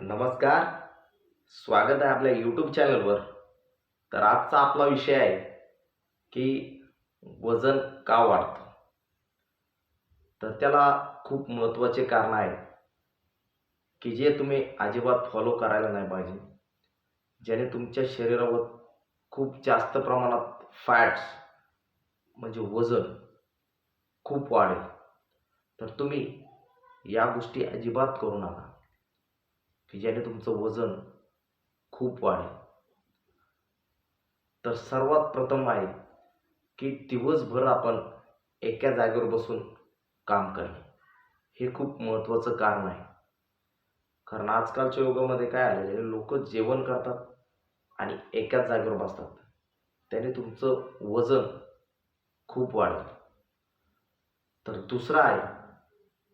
नमस्कार. स्वागत आहे आपल्या यूट्यूब चॅनलवर तर आजचा आपला विषय आहे की वजन का वाढतं? तर त्याला खूप महत्त्वाचे कारण आहे की जे तुम्ही अजिबात फॉलो करायला नाही पाहिजे. ज्याने तुमच्या शरीरावर खूप जास्त प्रमाणात फॅट्स म्हणजे वजन खूप वाढेल. तर तुम्ही या गोष्टी अजिबात करू नका. की ज्याने तुमचं वजन खूप वाढेल. तर सर्वात प्रथम आहे की दिवसभर आपण एका जागेवर बसून काम करणे. हे खूप महत्त्वाचं कारण आहे. कारण आजकालच्या युगामध्ये काय आलेलं लोक जेवण करतात आणि एकाच जागेवर बसतात. त्याने तुमचं वजन खूप वाढेल. तर दुसरं आहे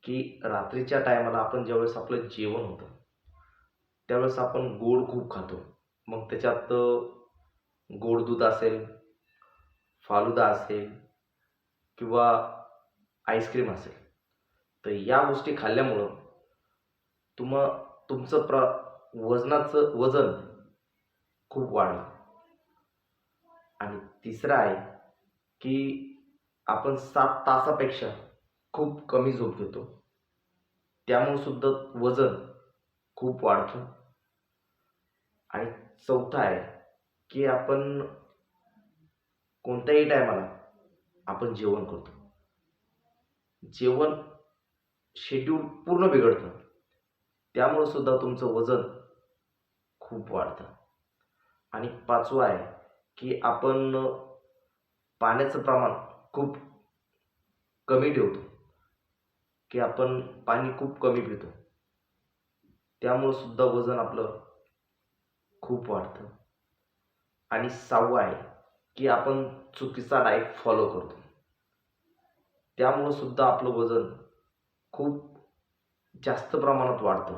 की रात्रीच्या टायमाला आपण ज्यावेळेस आपलं जेवण होतं त्यावेळेस आपण गोड खूप खातो. मग त्याच्यात गोड दूध असेल फालुदा असेल किंवा आईस्क्रीम असेल. तर या गोष्टी खाल्ल्यामुळं तुम तुमचं प्र वजनाचं वजन खूप वाढलं. आणि तिसरं आहे की आपण सात तासापेक्षा खूप कमी झोप घेतो. त्यामुळे सुद्धा वजन खूप वाढतं. आणि चौथं आहे की आपण कोणत्याही टायमाला आपण जेवण करतो. जेवण शेड्यूल पूर्ण बिघडतं. त्यामुळं सुद्धा तुमचं वजन खूप वाढतं. आणि पाचवं आहे की आपण पाण्याचं प्रमाण खूप कमी ठेवतो. की आपण पाणी खूप कमी पितो. त्यामुळं सुद्धा वजन आपलं खूप वाढतं. आणि सहावं आहे की आपण चुकीचा डाएट फॉलो करतो. त्यामुळं सुद्धा आपलं वजन खूप जास्त प्रमाणात वाढतं.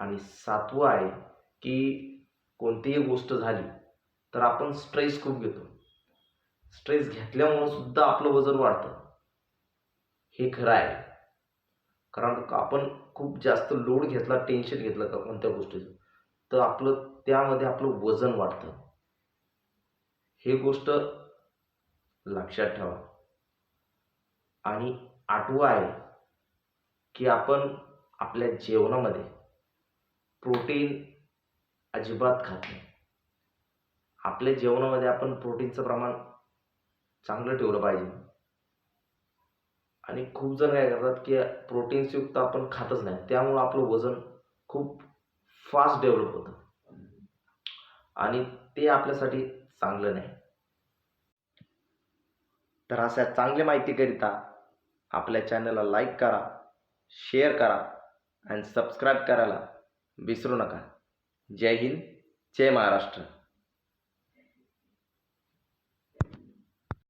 आणि सातवं आहे की कोणतीही गोष्ट झाली तर आपण स्ट्रेस खूप घेतो. स्ट्रेस घेतल्यामुळं सुद्धा आपलं वजन वाढतं. हे खरं आहे. कारण आपण खूप जास्त लोड घेतला टेन्शन घेतलं का कोणत्या गोष्टीचं? तर आपलं त्यामध्ये आपलं वजन वाढतं. हे गोष्ट लक्षात ठेवा. आणि आठवं आहे की आपण आपल्या जेवणामध्ये प्रोटीन अजिबात खात नाही. आपल्या जेवणामध्ये आपण प्रोटीनचं प्रमाण चांगलं ठेवलं पाहिजे. आणि खूप जण काय करतात की प्रोटीन्सयुक्त आपण खातच नाही. त्यामुळं आपलं वजन खूप फास्ट डेव्हलप होतं. आणि ते आपल्यासाठी चांगलं नाही. तर अशा चांगल्या माहितीकरिता आपल्या चॅनलला लाईक करा शेअर करा आणि सबस्क्राईब करायला विसरू नका. जय हिंद जय महाराष्ट्र.